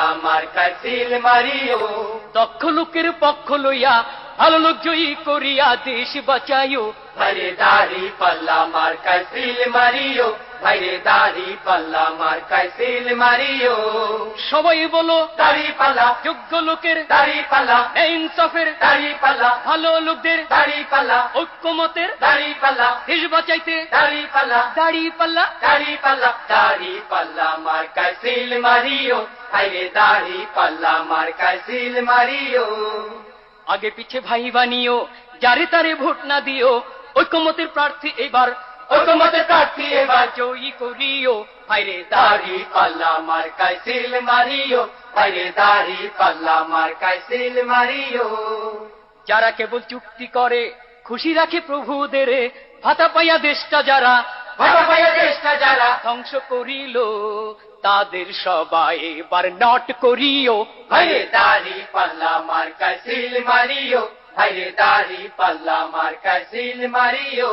পাল্লা মার্কায় seal Mario. দক্ষ লোকের পক্ষ লইয়া ভালো লোক করিয়া দেশ বাঁচাইও। ভাইরে দাড়ি পাল্লা মার্কায় সিল মারিও। ভাইরে দাড়ি পাল্লা মার্কায় সিল মারিও। সবাই বলো দাড়ি পাল্লা। যোগ্য লোকের দাড়ি পাল্লা। ইনসাফের দাড়ি পাল্লা। ভালো লোকদের দাড়ি পাল্লা। ঐক্যমতের দাড়ি পাল্লা। দেশ বাঁচাইতে দাড়ি পাল্লা। দাড়ি পাল্লা। দাড়ি পাল্লা। দাড়ি পাল্লা মার্কায় সিল মারিও। ভাইরে দাড়ি পাল্লা মার্কায় সিল মারিও। আগে পিছে ভাই বানিও, যারে তারে ভোট না দিও ঐক্যমতের প্রার্থী এবার ঐকমতে প্রার্থী এবার জয়ী করিও। ভাইরে দাড়ি পাল্লা মার্কায় সিল মারিও, ভাইরে দাড়ি পাল্লা মার্কায় সিল মারিও। যারা কেবল চুক্তি করে, খুশি রাখে প্রভুদের, ভাতা পাইয়া দেশটা যারা ভাবা পাইয়া দেশটা যারা ধ্বংস করিল তাদের সবাই এবার নট করিও। ভাইরে দাড়ি পাল্লা মার্কায় সিল মারিও ভাইরে দাড়ি পাল্লা সিল মারিও।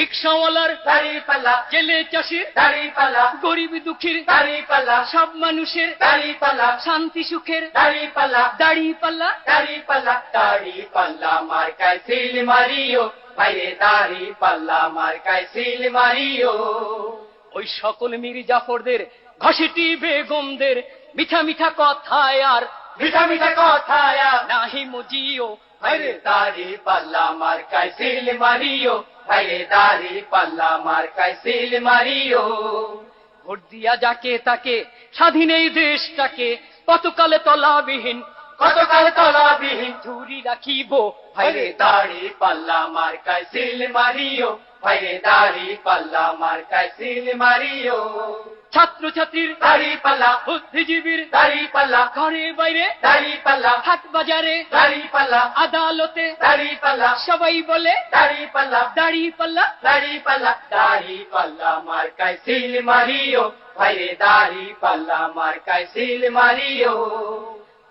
রিক্সাওয়ালার দাড়ি পাল্লা জেলে চাষির দাড়ি পাল্লা গরিব দুঃখীর দাড়ি পাল্লা সব মানুষের দাড়ি পাল্লা শান্তি সুখের দাড়ি পাল্লা দাড়ি পাল্লা। দাড়ি পাল্লা দাড়ি পাল্লা মার্কায় সিল মারিও। দাড়ি পাল্লা মার্কায় সিল মারিও। ওই সকল মীর জাফরদের ঘষেটি বেগমদের মিঠা মিঠা কথায় আর মিঠা মিঠা কথায় নাহি মজিও। দাড়ি পাল্লা মার্কায় সিল মারিও। দাড়ি পাল্লা মার্কায় সিল মারিও। ভোট দিয়া যাকে তাকে স্বাধীন এই দেশটাকে কতকালে তলাবিহীন কতকাল ঝুরি রাখিব ভাইরে দাড়ি পাল্লা মার্কায় সিল মারিও ভাইরে দাড়ি পাল্লা মার্কায় সিল মারিও। ছাত্র ছাত্রীর দাড়ি পাল্লা বুদ্ধিজীবীর দাড়ি পাল্লা ঘরে বাইরে দাড়ি পাল্লা হাট বাজারে দাড়ি পাল্লা আদালতে দাড়ি পাল্লা সবাই বলে দাড়ি পাল্লা দাড়ি পাল্লা। দাড়ি পাল্লা দাড়ি পাল্লা মার্কায় সিল মারিও ভাইরে দাড়ি পাল্লা মার্কায় সিল মারিও।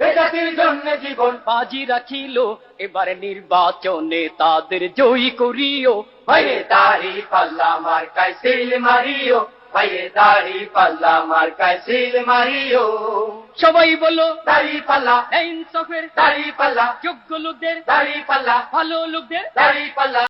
বেজাতির জন্য জীবন বাজি রাখিল এবার নির্বাচনে তাদের জয়ী করিও। ভাইরে দাড়ি পাল্লা মার্কায় সিল মারিও ভাইরে দাড়ি পাল্লা মার্কায় সিল মারিও। সবাই বলো দাড়ি পাল্লা দাড়ি পাল্লা যোগ্য লোকদের দাড়ি পাল্লা ভালো লোকদের। দাড়ি পাল্লা।